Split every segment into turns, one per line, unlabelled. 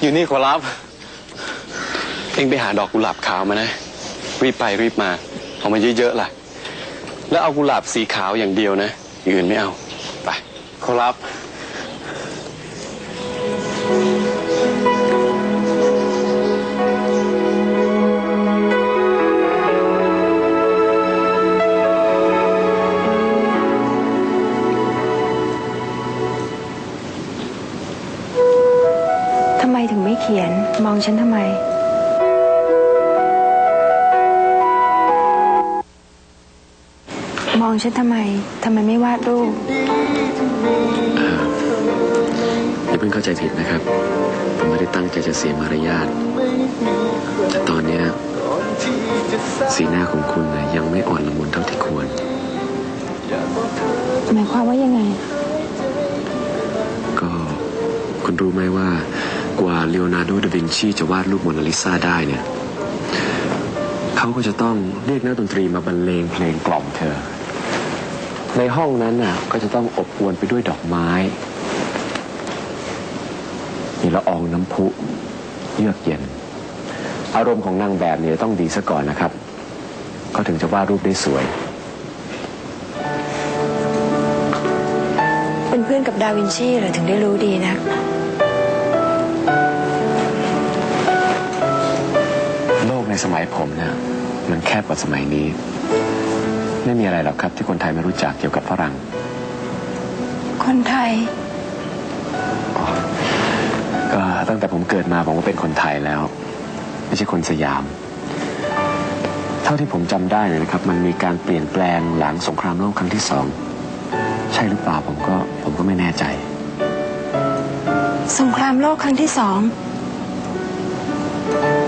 อยู่นี่ขอรับ เองไปหาดอกกุหลาบขาวมานะ รีบไปรีบมา เอามาเยอะๆล่ะ แล้วเอากุหลาบสีขาวอย่างเดียวนะอย่างอื่นไม่เอา ไปขอรับ
องฉันทำไม มองฉันทำไม ทำไมไม่วาดรูป
อย่าเพิ่งเข้าใจผิดนะครับ ผมไม่ได้ตั้งใจจะเสียมารยาท แต่ตอนเนี้ยสีหน้าของคุณนะยังไม่อ่อนละมุนเท่าที่ควร
หมายความว่ายังไง
ก็คุณรู้ไหมว่า กว่าเลโอนาร์โดดาวินชีจะวาดรูปโมนาลิซาได้เนี่ยเขาก็จะต้องเรียกนักดนตรีมาบรรเลงเพลงกล่อมเธอ ในห้องนั้นน่ะก็จะต้องอบอวลไปด้วยดอกไม้ มีละอองน้ำพุเยือกเย็น อารมณ์ของนางแบบเนี่ยต้องดีซะก่อนนะครับ ก็ถึงจะวาดรูปได้สวย
เป็นเพื่อนกับดาวินชีเหรอถึงได้รู้ดีนะ
สมัยผมเนี่ยมันแคบกว่าสมัยนี้ ไม่มีอะไรหรอกครับ ที่คนไทยไม่รู้จักเกี่ยวกับฝรั่ง
คนไทย
ก็ตั้งแต่ผมเกิดมาผมก็เป็นคนไทยแล้ว ไม่ใช่คนสยาม เท่าที่ผมจำได้เนี่ยนะครับ มันมีการเปลี่ยนแปลงหลังสงครามโลกครั้งที่สองใช่หรือเปล่าผมก็ผมก็ไม่แน่ใจ
สงครามโลกครั้งที่สอง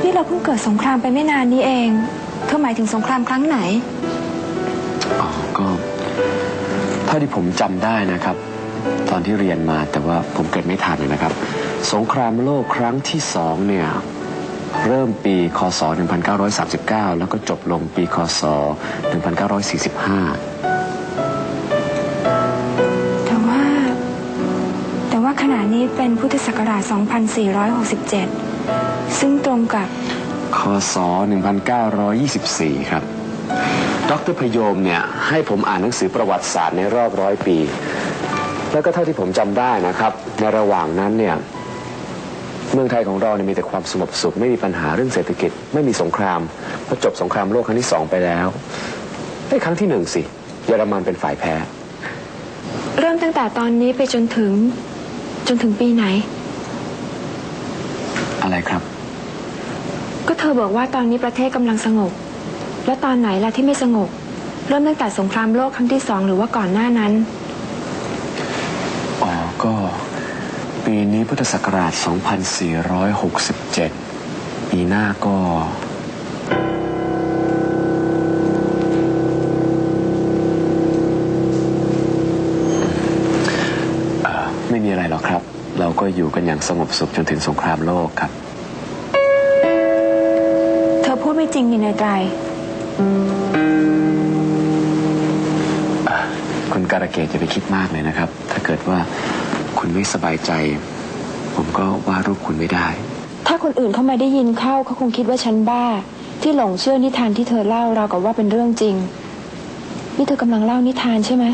นี่เราเพิ่งเกิดสงครามไปไม่นานนี้เอง เธอหมายถึงสงครามครั้งไหน
อ๋อก็เท่าที่ผมจำได้นะครับ ตอนที่เรียนมาแต่ว่าผมเกิดไม่ทันเลยนะครับ สงครามโลกครั้งที่สองเนี่ย เริ่มปีคศ 1939 แล้วก็จบลงปีคศ 1945
แต่ว่า แต่ว่าขณะนี้เป็นพุทธศักราช 2467 ซึ่งตรงกับ
คศ 1924 ครับ ดรพยมเนี่ยให้ผมอ่านหนังสือประวัติศาสตร์ในรอบร้อยปี แล้วก็เท่าที่ผมจำได้นะครับ ในระหว่างนั้นเนี่ย เมืองไทยของเราเนี่ยมีแต่ความสงบสุข ไม่มีปัญหาเรื่องเศรษฐกิจ ไม่มีสงครามพอจบสงครามโลกครั้งที่สองไปแล้วไอ้ยครั้งที่หนึ่งสิเยอรมันเป็นฝ่ายแพ้
เริ่มตั้งแต่ตอนนี้ไปจนถึง จนถึงปีไหน
อะไรครับ
ก็เธอบอกว่าตอนนี้ประเทศกำลังสงบ แล้วตอนไหนล่ะที่ไม่สงบ เริ่มตั้งแต่สงครามโลกครั้งที่สองหรือว่าก่อนหน้านั้น
อ๋อ ก็ ปีนี้พุทธศักราช 2467 ปีหน้าก็เอ่อไม่มีอะไรหรอกครับ เราก็อยู่กันอย่างสงบสุขจนถึงสงครามโลกครับ
เธอพูดไม่จริงนี่นายไตร
คุณการะเกดจะไปคิดมากเลยนะครับ ถ้าเกิดว่าคุณไม่สบายใจ ผมก็วาดรูปคุณไม่ได้
ถ้าคนอื่นเข้ามาได้ยินเข้าเขาคงคิดว่าฉันบ้า ที่หลงเชื่อนิทานที่เธอเล่าราวกับว่าเป็นเรื่องจริง นี่เธอกำลังเล่านิทานใช่ไหม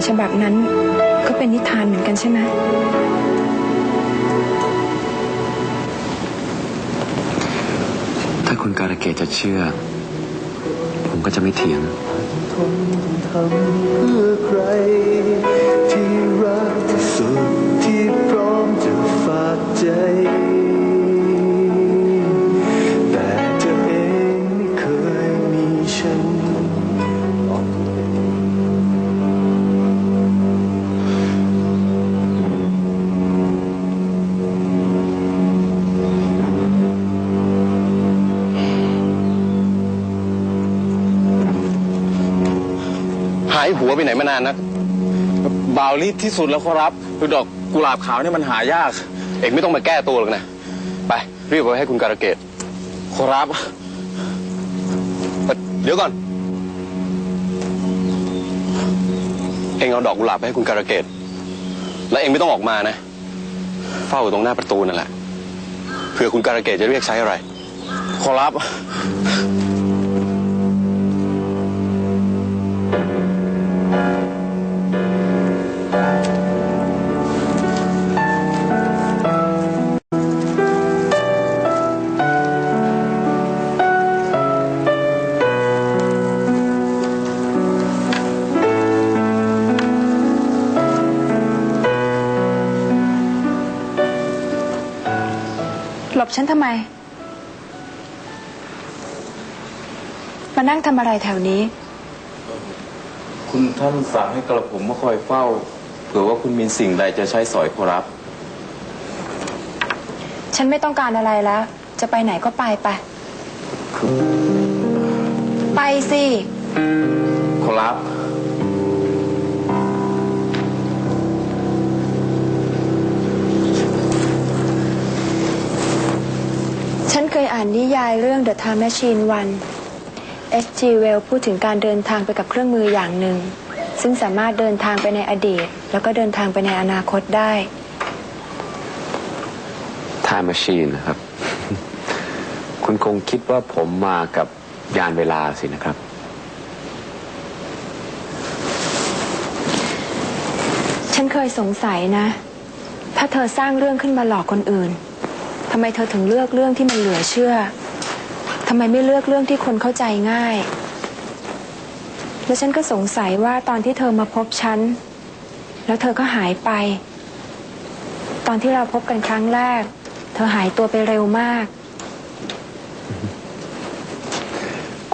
ายฉบับนั้น ก็เป็นนิทานเหมือนกันใช่ไหม
ถ้าคุณการะเกดจะเชื่อ ผมก็จะไม่เถียง
ทนทำเพื่อใคราย
หัวไปไหนมานานนักบ่าวรีที่สุดแล้วขอรับคือดอกกุหลาบขาวเนี่ยมันหายาก เอกไม่ต้องมาแก้ตัวหรอกนะ ไปรีบไปให้คุณการะเกดขอรับ เดี๋ยวก่อน เองเอาดอกกุหลาบไปให้คุณการะเกดและเองไม่ต้องออกมานะ เฝ้าอยู่ตรงหน้าประตูนั่นแหละ เผื่อคุณการะเกดจะเรียกใช้อะไร
ขอรับ
หลบฉันทำไม มานั่งทำอะไรแถวนี้
คุณท่านสั่งให้กระผมมาคอยเฝ้า เผื่อว่าคุณมีสิ่งใดจะใช้สอยขอรับ
ฉันไม่ต้องการอะไรแล้ว จะไปไหนก็ไปไป ไปสิ
ขอรับา
นนิยายเรื่อง The Time Machine 1 H.G. Wells พูดถึงการเดินทางไปกับเครื่องมืออย่างหนึ่ง ซึ่งสามารถเดินทางไปในอดีต แล้วก็เดินทางไปในอนาคตได้
Time Machine นะครับ คุณคงคิดว่าผมมากับยานเวลาสินะครับ
ฉันเคยสงสัยนะ ถ้าเธอสร้างเรื่องขึ้นมาหลอกคนอื่น ทำไมเธอถึงเลือกเรื่องที่มันเหลือเชื่อทำไมไม่เลือกเรื่องที่คนเข้าใจง่าย แล้วฉันก็สงสัยว่าตอนที่เธอมาพบฉัน แล้วเธอก็หายไป ตอนที่เราพบกันครั้งแรก เธอหายตัวไปเร็วมาก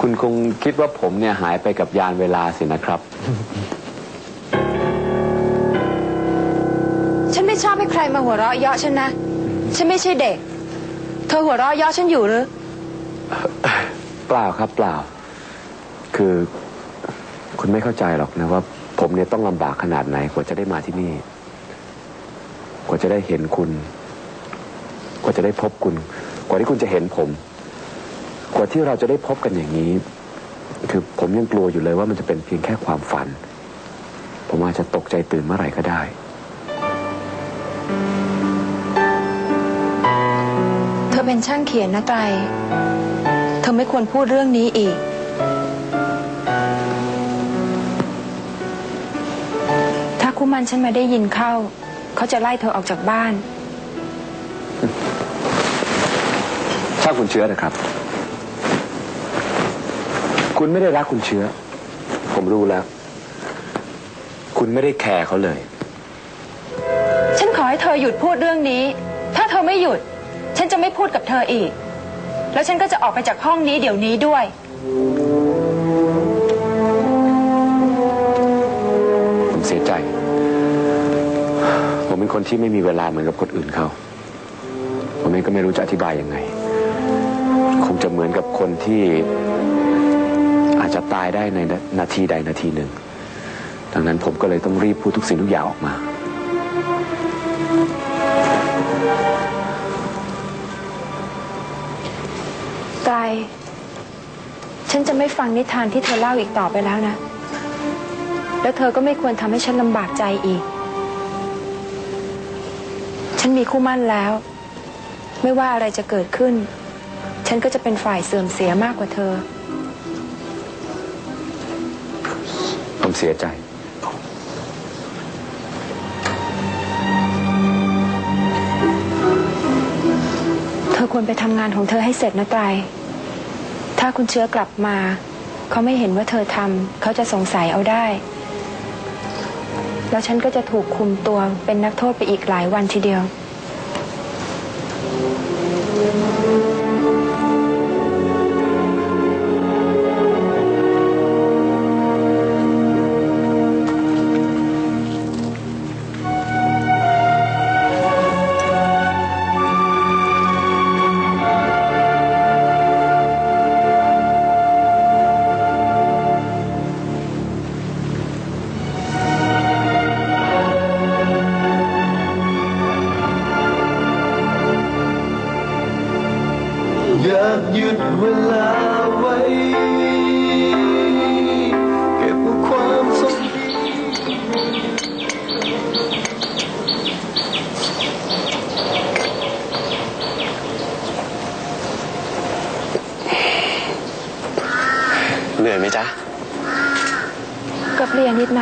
คุณคงคิดว่าผมเนี่ยหายไปกับยานเวลาสินะครับ
ฉันไม่ชอบให้ใครมาหัวเราะเยาะฉันนะ ฉันไม่ใช่เด็ก เธอหัวเราะเยาะฉันอยู่หรือ
เปล่าครับเปล่า คือคุณไม่เข้าใจหรอกนะว่า ผมเนี่ยต้องลำบากขนาดไหนกว่าจะได้มาที่นี่ กว่าจะได้เห็นคุณ กว่าจะได้พบคุณ กว่าที่คุณจะเห็นผม กว่าที่เราจะได้พบกันอย่างนี้ คือผมยังกลัวอยู่เลยว่ามันจะเป็นเพียงแค่ความฝัน ผมอาจจะตกใจตื่นเมื่อไหร่ก็ได้
เธอเป็นช่างเขียนนะไตร เธอไม่ควรพูดเรื่องนี้อีก ถ้าคู่มันฉันมาได้ยินเข้า เขาจะไล่เธอออกจากบ้าน
ช่างคุณเชื้อนะครับ คุณไม่ได้รักคุณเชื้อ ผมรู้แล้ว คุณไม่ได้แคร์เขาเลย
ฉันขอให้เธอหยุดพูดเรื่องนี้ ถ้าเธอไม่หยุดฉั นจะไม่พูดกับเธออีก แล้วฉันก็จะออกไปจากห้องนี้เดี๋ยวนี้ด้วย
ผมเสียใจ ผมเป็นคนที่ไม่มีเวลาเหมือนกับคนอื่นเขา ผมเองก็ไม่รู้จะอธิบายยังไง คงจะเหมือนกับคนที่อาจจะตายได้ในนาทีใดนาทีหนึ่ง ดังนั้นผมก็เลยต้องรีบพูดทุกสิ่งทุกอย่างออกมา
ไตรฉันจะไม่ฟังนิทานที่เธอเล่าอีกต่อไปแล้วนะ แล้วเธอก็ไม่ควรทำให้ฉันลำบากใจอีก ฉันมีคู่มั่นแล้ว ไม่ว่าอะไรจะเกิดขึ้น ฉันก็จะเป็นฝ่ายเสื่อมเสียมากกว่าเธอ
ผมเสียใจ
เธอควรไปทำงานของเธอให้เสร็จนะไตร ถ้าคุณเชื้อกลับมา เขาไม่เห็นว่าเธอทำเขาจะสงสัยเอาได้ แล้วฉันก็จะถูกคุมตัวเป็นนักโทษไปอีกหลายวันทีเดียว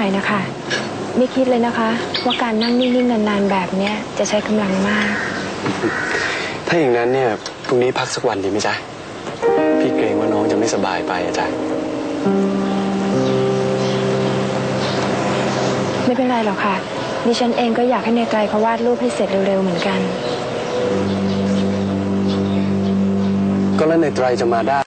อยนะคะ ไม่คิดเลยนะคะ ว่าการนั่งนิ่งๆนานๆแบบเนี้ยจะใช้กำลังมาก
ถ้าอย่างนั้นเนี่ยพรุ่งนี้พักสักวันดีไหมจ๊ะ พี่เกรงว่าน้องจะไม่สบายไปอะจ๊ะ
ไม่เป็นไรหรอกค่ะ ดิฉันเองก็อยากให้ในไกลเขาวาดรูปให้เสร็จเร็วๆเหมือนกัน
ก็แล้วในไตรจะมาได้